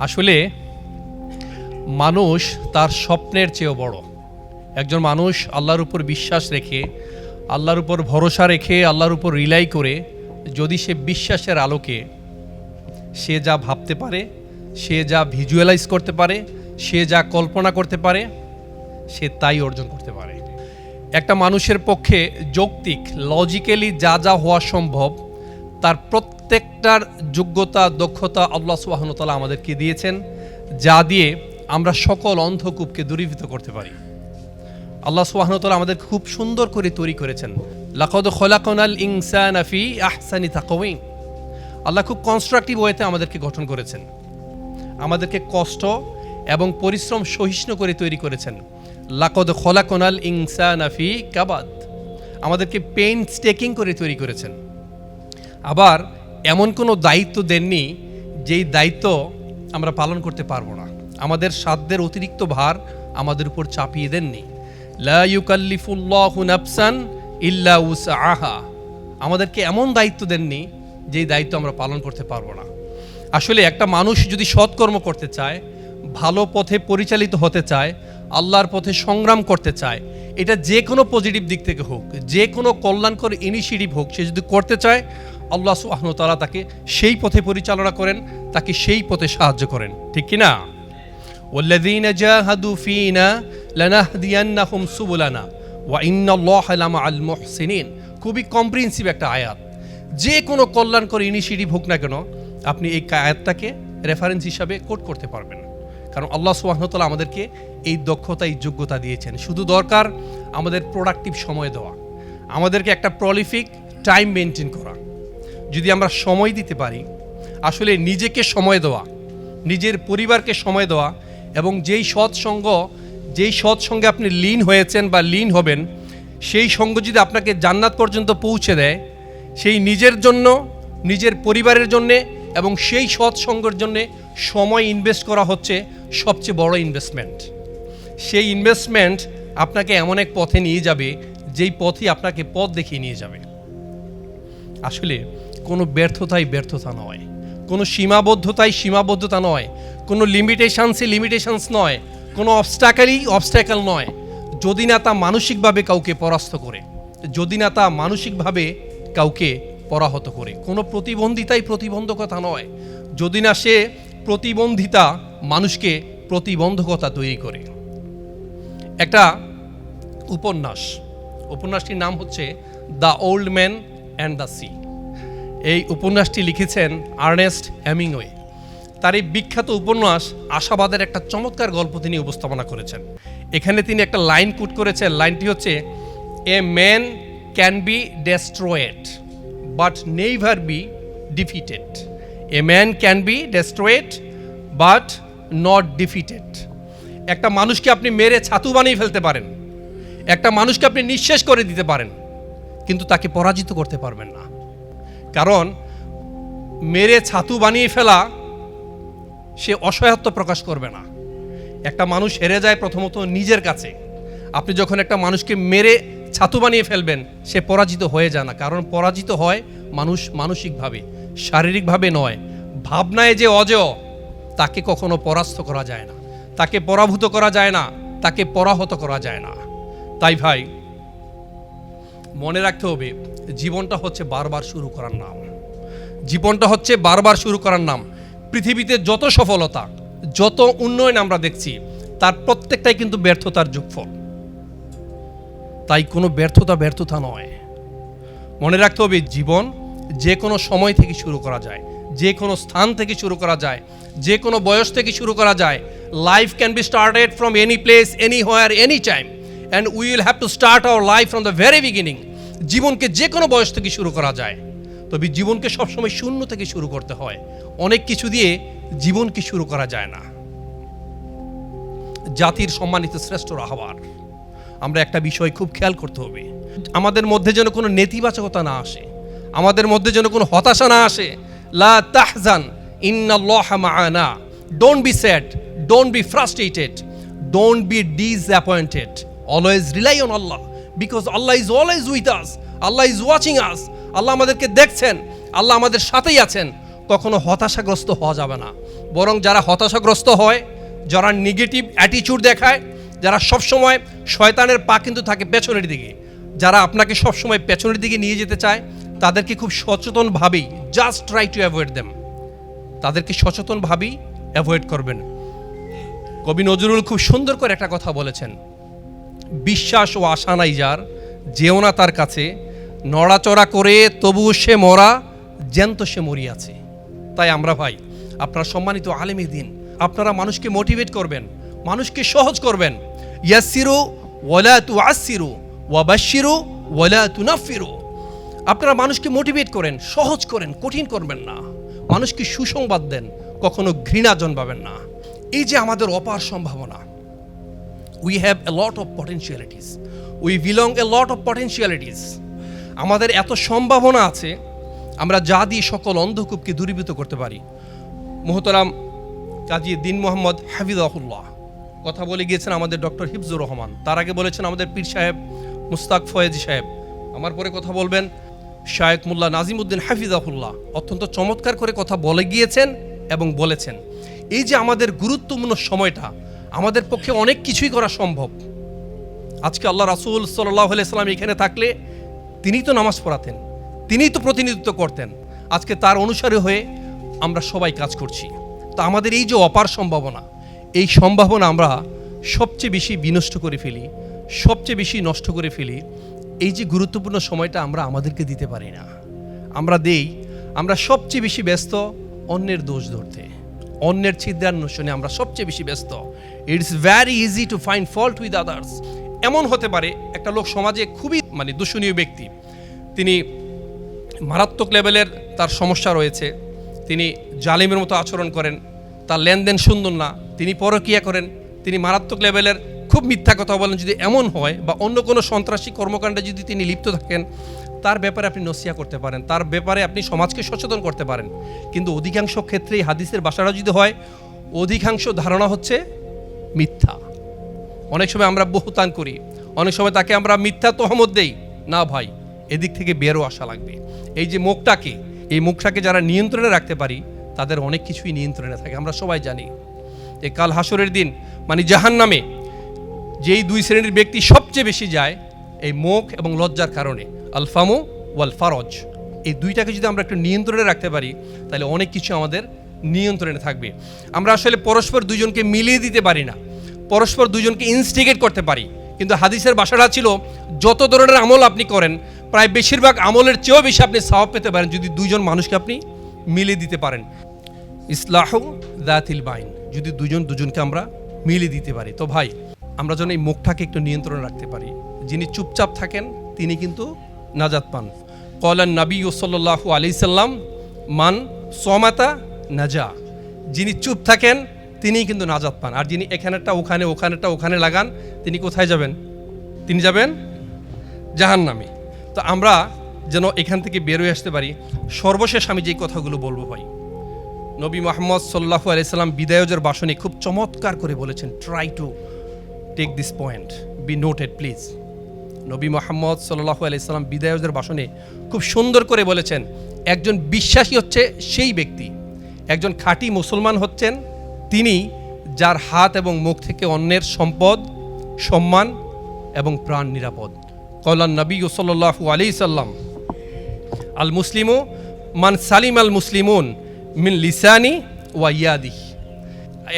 আসলে মানুষ তার স্বপ্নের চেয়েও বড়। একজন মানুষ আল্লাহর উপর বিশ্বাস রেখে, আল্লাহর উপর ভরসা রেখে, আল্লাহর উপর রিলাই করে যদি সে বিশ্বাসের আলোকে সে যা ভাবতে পারে, সে যা ভিজুয়ালাইজ করতে পারে, সে যা কল্পনা করতে পারে, সে তাই অর্জন করতে পারে। একটা মানুষের পক্ষে যৌক্তিক লজিক্যালি যা যা হওয়া সম্ভব, তার প্রত্যেকটার যোগ্যতা, দক্ষতা আল্লাহ সুবাহনতালা আমাদেরকে দিয়েছেন, যা দিয়ে আমরা সকল অন্ধকূপকে দূরীভূত করতে পারি। আল্লাহ সুবাহনতালা আমাদের খুব সুন্দর করে তৈরি করেছেন। লাকদ খোলাকনাল ইনসান আফি আহসানি তাকওয়িন আল্লাহ খুব কনস্ট্রাকটিভ ওয়েতে আমাদেরকে গঠন করেছেন। আমাদেরকে কষ্ট এবং পরিশ্রম সহিষ্ণু করে তৈরি করেছেন। লাকদ খোলাকনাল ইনসান আফি কাবাদ। আমাদেরকে পেইন স্টেকিং করে তৈরি করেছেন। আবার এমন কোনো দায়িত্ব দেননি যেই দায়িত্ব আমরা পালন করতে পারব না। আমাদের সাধ্যের অতিরিক্ত ভার আমাদের উপর চাপিয়ে দেননি। উসআহা। আমাদেরকে এমন দায়িত্ব দেননি যেই দায়িত্ব আমরা পালন করতে পারব না। আসলে একটা মানুষ যদি সৎকর্ম করতে চায়, ভালো পথে পরিচালিত হতে চায়, আল্লাহর পথে সংগ্রাম করতে চায়, এটা যে কোনো পজিটিভ দিক থেকে হোক, যে কোনো কল্যাণকর ইনিশিয়েটিভ হোক, সে যদি করতে চায় আল্লাহ সুবাহতালা তাকে সেই পথে পরিচালনা করেন তাকে সেই পথে সাহায্য করেন ঠিক কি না والذين جاهدوا فينا لنهدينهم سبلنا وإن الله لمع المحسنين খুবই কম্প্রিহেন্সিভ একটা আয়াত যে কোনো কল্যাণকর ইনিশিয়েটিভ হোক না কেন আপনি এই আয়াতটাকে রেফারেন্স হিসাবে কোট করতে পারবেন কারণ আল্লাহ সুবাহতালা আমাদেরকে এই দক্ষতা এই যোগ্যতা দিয়েছেন শুধু দরকার আমাদের প্রোডাক্টিভ সময় দেওয়া আমাদেরকে একটা প্রলিফিক টাইম মেনটেন করা যদি আমরা সময় দিতে পারি, আসলে নিজেকে সময় দেওয়া, নিজের পরিবারকে সময় দেওয়া এবং যেই সৎসঙ্গ যেই সৎসঙ্গে আপনি লীন হয়েছেন বা লীন হবেন, সেই সঙ্গ যদি আপনাকে জান্নাত পর্যন্ত পৌঁছে দেয়, সেই নিজের জন্য, নিজের পরিবারের জন্যে এবং সেই সৎসঙ্গের জন্যে সময় ইনভেস্ট করা হচ্ছে সবচেয়ে বড় ইনভেস্টমেন্ট সেই ইনভেস্টমেন্ট আপনাকে এমন এক পথে নিয়ে যাবে, যেই পথই আপনাকে পথ দেখিয়ে নিয়ে যাবে। আসলে কোনো ব্যর্থতাই ব্যর্থতা নয়। কোনো সীমাবদ্ধতাই সীমাবদ্ধতা নয়। কোনো লিমিটেশনসই লিমিটেশানস নয়। কোনো অবস্টাকালই অবস্টাকাল নয়। যদি না তা মানসিকভাবে কাউকে পরাস্ত করে, যদি না তা মানসিকভাবে কাউকে পরাহত করে। কোনো প্রতিবন্ধিতাই প্রতিবন্ধকতা নয়। যদি না সে প্রতিবন্ধিতা মানুষকে প্রতিবন্ধকতা তৈরি করে। একটা উপন্যাস। উপন্যাসটির নাম হচ্ছে the old man and the sea এই উপন্যাসটি লিখেছেন আর্নেস্ট হ্যামিংওয়ে তার এই বিখ্যাত উপন্যাস আশাবাদের একটা চমৎকার গল্প তিনি উপস্থাপনা করেছেন। এখানে তিনি একটা লাইন কুট করেছেন, লাইনটি হচ্ছে, a man can be destroyed, but never be defeated. A man can be destroyed, but not defeated. একটা মানুষকে আপনি মেরে ছাতু বানিয়ে ফেলতে পারেন। একটা মানুষকে আপনি নিঃশেষ করে দিতে পারেন, কিন্তু তাকে পরাজিত করতে পারবেন না। কারণ মেরে ছাতু বানিয়ে ফেলা সে অসহায়ত্ব প্রকাশ করবে না। একটা মানুষ হেরে যায় প্রথমত নিজের কাছে। আপনি যখন একটা মানুষকে মেরে ছাতু বানিয়ে ফেলবেন, সে পরাজিত হয়ে যায় না। কারণ পরাজিত হয় মানুষ মানসিকভাবে, শারীরিকভাবে নয়। ভাবনায় যে অজেয়, তাকে কখনো পরাস্ত করা যায় না। তাকে পরাভূত করা যায় না, তাকে পরাহত করা যায় না। তাই ভাই, মনে রাখতে হবে জীবনটা হচ্ছে বারবার শুরু করার নাম। জীবনটা হচ্ছে বারবার শুরু করার নাম। পৃথিবীতে যত সফলতা, যত উন্নয়ন আমরা দেখছি, তার প্রত্যেকটাই কিন্তু ব্যর্থতার যোগফল। তাই কোনো ব্যর্থতা ব্যর্থতা নয়। মনে রাখতে হবে, জীবন যে কোনো সময় থেকে শুরু করা যায়, যে কোনো স্থান থেকে শুরু করা যায়, যে কোনো বয়স থেকে শুরু করা যায়। Life can be started from any place anywhere any time and we will have to start our life from the very beginning জীবনকে যে কোনো বয়স থেকে শুরু করা যায়। তবে জীবনকে সবসময় শূন্য থেকে শুরু করতে হয়। অনেক কিছু দিয়ে জীবনকে শুরু করা যায় না। জাতির সম্মানিত শ্রেষ্ঠ রাহবার। আমরা একটা বিষয় খুব খেয়াল করতে হবে। আমাদের মধ্যে যেন কোনো নেতিবাচকতা না আসে। আমাদের মধ্যে যেন কোনো হতাশা না আসে। লা তাহজান মাআনা। Don't be sad don't be frustrated don't be disappointed always rely on Allah because Allah is always with us Allah is watching us Allah আমাদেরকে দেখছেন। আল্লাহ আমাদের সাথেই আছেন। কখনো হতাশাগ্রস্ত হওয়া যাবে না। বরং যারা হতাশাগ্রস্ত হয়, যারা নেগেটিভ অ্যাটিচিউড দেখায়, যারা সবসময় শয়তানের পা কিন্তু থাকে পেছনের দিকে, যারা আপনাকে সবসময় পেছনের দিকে নিয়ে যেতে চায়, তাদেরকে খুব সচেতনভাবেই just try to avoid them তাদেরকে সচেতনভাবেই অ্যাভয়েড করবেন। কবি নজরুল খুব সুন্দর করে একটা কথা বলেছেন। বিশ্বাস ও আশা নাই যার, যেও না তার কাছে। নড়াচড়া করে তবুও সে মরা, জ্যান্ত সে মরিয়াছে। তাই আমরা ভাই, আপনার সম্মানিত আলেমী দিন, আপনারা মানুষকে মোটিভেট করবেন, মানুষকে সহজ করবেন। ইয়াসিরু ওয়ালা তু আসিরু ওয়াবাসিরু ওয়ালা তু নাফিরু আপনারা মানুষকে মোটিভেট করেন, সহজ করেন, কঠিন করবেন না। মানুষকে সুসংবাদ দেন, কখনো ঘৃণা জন্মাবেন না। এই যে আমাদের অপার সম্ভাবনা we have a lot of potentialities we belong a lot of potentialities আমাদের এত সম্ভাবনা আছে, আমরা যা দিয়ে সকল অন্ধকূপকে দূরীভূত করতে পারি। মোহতরাম কাজী দিন মোহাম্মদ হাফিজাহুল্লাহ কথা বলে গিয়েছেন আমাদের ডক্টর হিফজুর রহমান। তার আগে বলেছেন আমাদের পীর সাহেব মুস্তাক ফয়েজি সাহেব। আমার পরে কথা বলবেন শায়েক মোল্লা নাজিমুদ্দিন হাফিজাহুল্লাহ। অত্যন্ত চমৎকার করে কথা বলে গিয়েছেন এবং বলেছেন। এই যে আমাদের গুরুত্বপূর্ণ সময়টা আমাদের পক্ষে অনেক কিছুই করা সম্ভব। আজকে আল্লাহ রাসুল সাল্লাহ সাল্লাম এখানে থাকলে তিনিই তো নামাজ পড়াতেন তিনিই তো প্রতিনিধিত্ব করতেন। আজকে তার অনুসারে হয়ে আমরা সবাই কাজ করছি। তো আমাদের এই যে অপার সম্ভাবনা, এই সম্ভাবনা আমরা সবচেয়ে বেশি বিনষ্ট করে ফেলি, সবচেয়ে বেশি নষ্ট করে ফেলি, এই যে গুরুত্বপূর্ণ সময়টা আমরা আমাদেরকে দিতে পারি না। আমরা দেই, আমরা সবচেয়ে বেশি ব্যস্ত অন্যের দোষ ধরতে। অন্যের ছিদ্রান্বেষণে আমরা সবচেয়ে বেশি ব্যস্ত। It's very easy to find fault with others এমন হতে পারে একটা লোক সমাজে খুবই মানে দূষণীয় ব্যক্তি। তিনি মারাত্মক লেভেলের তার সমস্যা রয়েছে। তিনি জালিমের মতো আচরণ করেন। তার লেনদেন সুন্দর না। তিনি পরকিয়া করেন। তিনি মারাত্মক লেভেলের খুব মিথ্যা কথা বলেন। যদি এমন হয় বা অন্য কোনো সন্ত্রাসী কর্মকাণ্ডে যদি তিনি লিপ্ত থাকেন তার ব্যাপারে আপনি নসিয়া করতে পারেন, তার ব্যাপারে আপনি সমাজকে সচেতন করতে পারেন। কিন্তু অধিকাংশ ক্ষেত্রেই হাদিসের বাসাটা যদি হয়, অধিকাংশ ধারণা হচ্ছে মিথ্যা। অনেক সময় আমরা বহুতান করি, অনেক সময় তাকে আমরা মিথ্যা তহমত দেই। না ভাই, এদিক থেকে বেরো আসা লাগবে। এই যে মুখটাকে, এই মুখটাকে যারা নিয়ন্ত্রণে রাখতে পারি, তাদের অনেক কিছুই নিয়ন্ত্রণে থাকে, আমরা সবাই জানি। যে কাল হাসরের দিন মানে জাহান নামে যেই দুই শ্রেণির ব্যক্তি সবচেয়ে বেশি যায়, এই মুখ এবং লজ্জার কারণে। আলফামু ওয়াল ফারজ এই দুইটাকে যদি আমরা একটু নিয়ন্ত্রণে রাখতে পারি, তাহলে অনেক কিছু আমাদের নিয়ন্ত্রণে থাকবে। আমরা আসলে পরস্পর দুজনকে মিলিয়ে দিতে পারি না। পরস্পর দুজনকে ইনস্টিগেট করতে পারি। কিন্তু হাদিসের বাসাটা ছিল, যত ধরনের আমল আপনি করেন, প্রায় বেশিরভাগ আমলের চেয়েও বেশি আপনি সাওয়াব পেতে পারেন যদি দুজন মানুষকে আপনি মিলিয়ে দিতে পারেন। ইসলাহ দাতিল বাইন, যদি দুজন দুজনকে আমরা মিলিয়ে দিতে পারি। তো ভাই, আমরা যেন এই মুখটাকে একটু নিয়ন্ত্রণে রাখতে পারি। যিনি চুপচাপ থাকেন, তিনি কিন্তু নাজাত পান। কলান নবী সাল্লাহ আলি সাল্লাম, মান সমাতা নাজা। যিনি চুপ থাকেন, তিনিই কিন্তু নাজাত পান। আর যিনি এখানেরটা, ওখানে, ওখানেরটা, ওখানে লাগান, তিনি কোথায় যাবেন? তিনি যাবেন জাহান নামে তো আমরা যেন এখান থেকে বেরোয় আসতে পারি, সর্বশেষ আমি যেই কথাগুলো বলব ভাই। নবী মোহাম্মদ সাল্লাহু আলাইসাল্লাম বিদায়জের বাসনে খুব চমৎকার করে বলেছেন try to take this point be noted please নবী মোহাম্মদ সাল্লাহু আলাইসাল্লাম বিদায়জের বাসনে খুব সুন্দর করে বলেছেন, একজন বিশ্বাসী হচ্ছে সেই ব্যক্তি। একজন খাঁটি মুসলমান হচ্ছেন তিনি যার হাত এবং মুখ থেকে অন্যের সম্পদ, সম্মান এবং প্রাণ নিরাপদ। কলান নবী সাল্লাহু আলি সাল্লাম আল মুসলিমু মান সালিম আল মুসলিমুন মিন লিসানি ওয়া ইয়াদি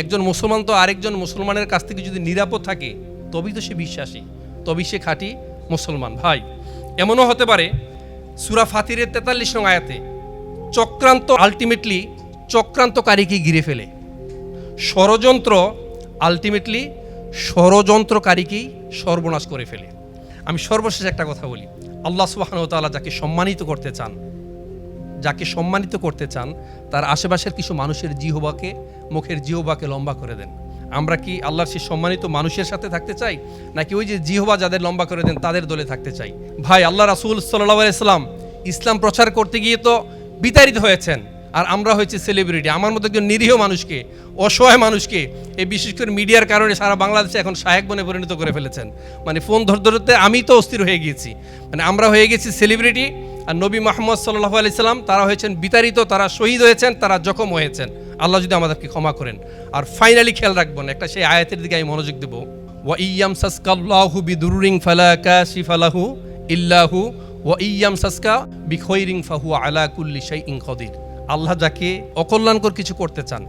একজন মুসলমান তো আরেকজন মুসলমানের কাছ থেকে যদি নিরাপদ থাকে, তবেই তো সে বিশ্বাসী, তবেই সে খাঁটি মুসলমান। ভাই, এমনও হতে পারে, সুরা ফাতিরের তেতাল্লিশ নং আয়াতে চক্রান্ত আলটিমেটলি চক্রান্তকারীকে ঘিরে ফেলে? ষড়যন্ত্র আলটিমেটলি ষড়যন্ত্রকারীকেই সর্বনাশ করে ফেলে? আমি সর্বশেষ একটা কথা বলি। আল্লাহ সুবাহানু তাআলা যাকে সম্মানিত করতে চান, যাকে সম্মানিত করতে চান, তার আশেপাশের কিছু মানুষের জিহবাকে, মুখের জিহবাকে লম্বা করে দেন। আমরা কি আল্লাহর সেই সম্মানিত মানুষের সাথে থাকতে চাই? নাকি ওই যে জিহবা যাদের লম্বা করে দেন, তাদের দলে থাকতে চাই? ভাই, আল্লাহ রাসুল সাল্লাহ ইসলাম ইসলাম প্রচার করতে গিয়ে তো বিতাড়িত হয়েছেন। আর আমরা হয়েছি সেলিব্রিটি আমার মতো একজন নিরীহ মানুষকে, অসহায় মানুষকে এই বিশেষ করে মিডিয়ার কারণে সারা বাংলাদেশে এখন সাহেব বনে পরিণত করে ফেলেছেন। মানে ফোন ধরতে ধরতে আমি তো অস্থির হয়ে গিয়েছি। মানে আমরা হয়ে গেছি সেলিব্রিটি আর নবী মোহাম্মদ সাল্লাহ আলি সাল্লাম, তারা হয়েছেন বিতাড়িত, তারা শহীদ হয়েছেন, তারা জখম হয়েছেন। আল্লাহ যদি আমাদেরকে ক্ষমা করেন। আর ফাইনালি খেয়াল রাখবেন, একটা সেই আয়াতের দিকে আমি মনোযোগ দেবো। ওয়া ইয়াম সাসকাল্লাহু বিদুরুরিং ফালা কাশিফালাহু ইল্লাহু, ওয়া ইয়াম সাসকা বিখৈরিং ফাহু আলা কুল্লি শাইইন কদির। আল্লাহ যাকে অকল্যাণকর কিছু করতে চান,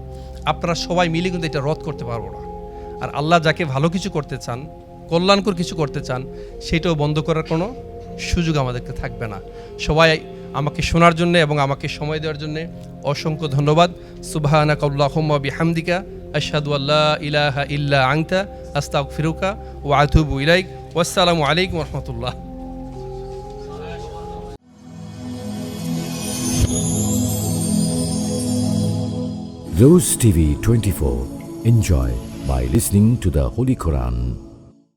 আপনারা সবাই মিলে কিন্তু এটা রদ করতে পারব না। আর আল্লাহ যাকে ভালো কিছু করতে চান, কল্যাণকর কিছু করতে চান, সেটাও বন্ধ করার কোনো সুযোগ আমাদেরকে থাকবে না। সবাই আমাকে শোনার জন্য এবং আমাকে সময় দেওয়ার জন্য অসংখ্য ধন্যবাদ সুবাহানা কাল্লাহম্মা বিহামদিকা, আশহাদু আল্লাহ ইলাহা ইল্লা আংতা আস্তাক ফিরুকা ও আতুবু ইলাইক ওয়াসসালামু আলাইকুম রহমতুল্লাহ Rose TV 24. Enjoy by listening to the Holy Quran.